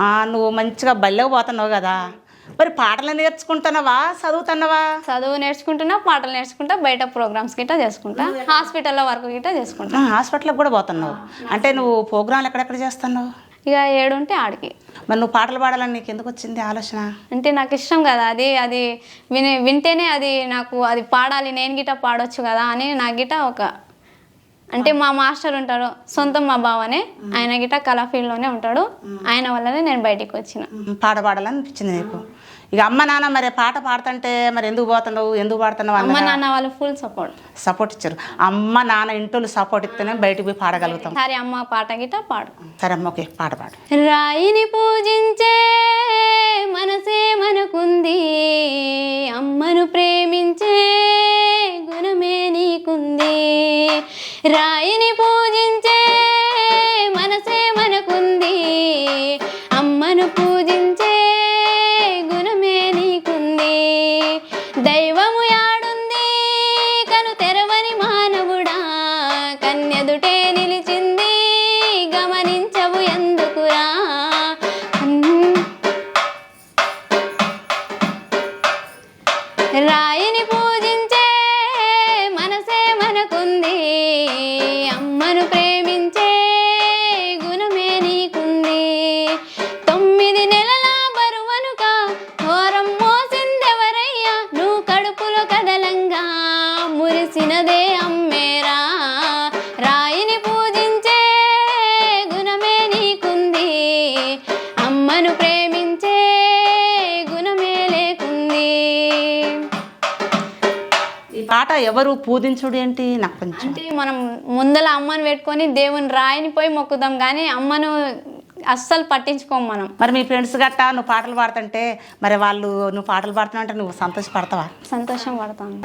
నువ్వు మంచిగా బల్లెకు పోతున్నావు కదా. మరి పాటలు నేర్చుకుంటున్నావా? చదువుతున్నావా? చదువు నేర్చుకుంటున్నా పాటలు నేర్చుకుంటా బయట ప్రోగ్రామ్స్ గిట్ట చేసుకుంటా హాస్పిటల్లో వర్క్ గిట్ట చేసుకుంటా. హాస్పిటల్కి కూడా పోతున్నావు. అంటే నువ్వు ప్రోగ్రాంలు ఎక్కడెక్కడ చేస్తున్నావు? ఇక ఏడుంటే ఆడికి. మరి నువ్వు పాటలు పాడాలని నీకు ఎందుకు వచ్చింది ఆలోచన? అంటే నాకు ఇష్టం కదా అది అది విని వింటేనే అది నాకు అది పాడాలి నేను గిట్ట పాడొచ్చు కదా అని నా గిట్ట ఒక అంటే మా మాస్టర్ ఉంటాడు సొంతం మా బావనే. ఆయన గిట్ట కళా ఫీల్డ్లోనే ఉంటాడు. ఆయన వల్లనే నేను బయటికి వచ్చిన. పాట పాడాలని అనిపించింది నీకు? ఇక అమ్మ నాన్న మరి పాట పాడుతుంటే మరి ఎందుకు పోతున్నావు ఎందుకు పాడుతున్నావు అమ్మ నాన్న వాళ్ళు ఫుల్ సపోర్ట్ సపోర్ట్ ఇచ్చారు. అమ్మ నాన్న ఇంట్లో సపోర్ట్ ఇస్తేనే బయటికి పోయి పాడగలుగుతాం. సరే అమ్మ పాట గిట్ట పాడు. సరే అమ్మ ఓకే పాట పాడు. రాయిని పూజించే మనసే రాయిని పూజించే మనసే మనకుంది. అమ్మను పూజించే గుణమే నీకుంది. దైవము యాడుంది కను తెరవని మానవుడా. కన్యదుటే నిలిచింది గమనించవు ఎందుకురా. రాయి కదలంగా మురిసినదే అమ్మేరా. రాయిని పూజించే గుణమే నీకుంది. అమ్మను ప్రేమించే గుణమే లేకుంది. ఈ పాట ఎవరు పూజించుడు ఏంటి? నాకు కొంచెం అంటే మనం ముందల అమ్మను పెట్టుకొని దేవుని రాయిని పోయి మొక్కుదాం. కానీ అమ్మను అస్సలు పట్టించుకోం మనం. మరి మీ ఫ్రెండ్స్ గట్టా నువ్వు పాటలు పాడుతుంటే మరి వాళ్ళు నువ్వు పాటలు పాడుతున్నావు అంటే నువ్వు సంతోషపడతావా? సంతోషం పడతాం